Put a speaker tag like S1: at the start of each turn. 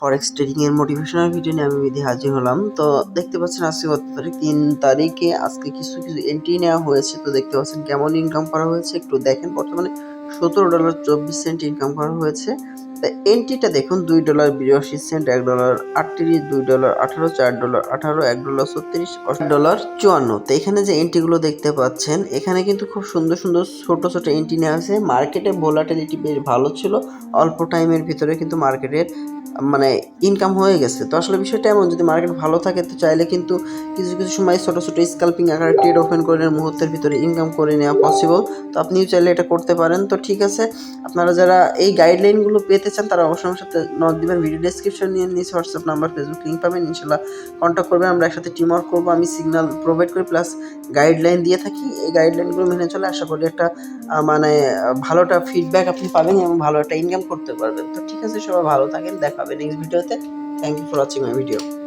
S1: ফরেক্স trading এর motivational video নিয়ে আমি বিধি হাজির হলাম। তো দেখতে পাচ্ছেন আজকে কত তারিখ, তিন তারিখে আজকে কিছু কিছু এন্ট্রি নেওয়া হয়েছে। তো দেখতে পাচ্ছেন কেমন ইনকাম করা হয়েছে, একটু দেখেন। বর্তমানে সতেরো ডলার চব্বিশ সেন্ট ইনকাম করা হয়েছে। এন্ট্রিটা দেখুন, দুই ডলার বিরাশি সেন্ট এক ডলার আটত্রিশ, দুই ডলার আঠারো, চার ডলার আঠারো, এক ডলার ছত্রিশ ডলার চুয়ান্ন। তো এখানে যে এন্ট্রিগুলো দেখতে পাচ্ছেন, এখানে কিন্তু খুব সুন্দর সুন্দর ছোট ছোট এন্ট্রি নেওয়া আছে মার্কেটে ভোলাটিলিটি বেশ ভালো ছিল, অল্প টাইমের ভিতরে কিন্তু মার্কেটের মানে ইনকাম হয়ে গেছে। তো আসলে বিষয়টা এমন, যদি মার্কেট ভালো থাকে, তো চাইলে কিন্তু কিছু কিছু সময় ছোট ছোট স্কাল্পিং আকারে ট্রেড ওপেন করে মুহূর্তের ভিতরে ইনকাম করে নেওয়া পসিবল তো আপনিও চাইলে এটা করতে পারেন। তো ঠিক আছে, আপনারা যারা এই গাইডলাইনগুলো পেতে চান, তারা অবশ্যই আমার সাথে নক দিবেন ভিডিও ডিসক্রিপশন নিয়ে নিচে হোয়াটসঅ্যাপ নাম্বার ফেসবুক লিঙ্ক পাবেন, ইনশাল্লাহ কন্ট্যাক্ট করবেন। আমরা একসাথে টিম ওয়ার্ক করব, আমি সিগনাল প্রোভাইড করি প্লাস গাইডলাইন দিয়ে থাকি। এই গাইডলাইনগুলো মেনে চলে, আশা করি একটা মানে ভালো ভালোটা ফিডব্যাক আপনি পাবেন এবং ভালো একটা ইনকাম করতে পারবেন। তো ঠিক আছে, সবাই ভালো থাকেন দেখাবেন নেক্সট ভিডিওতে thank you for watching my video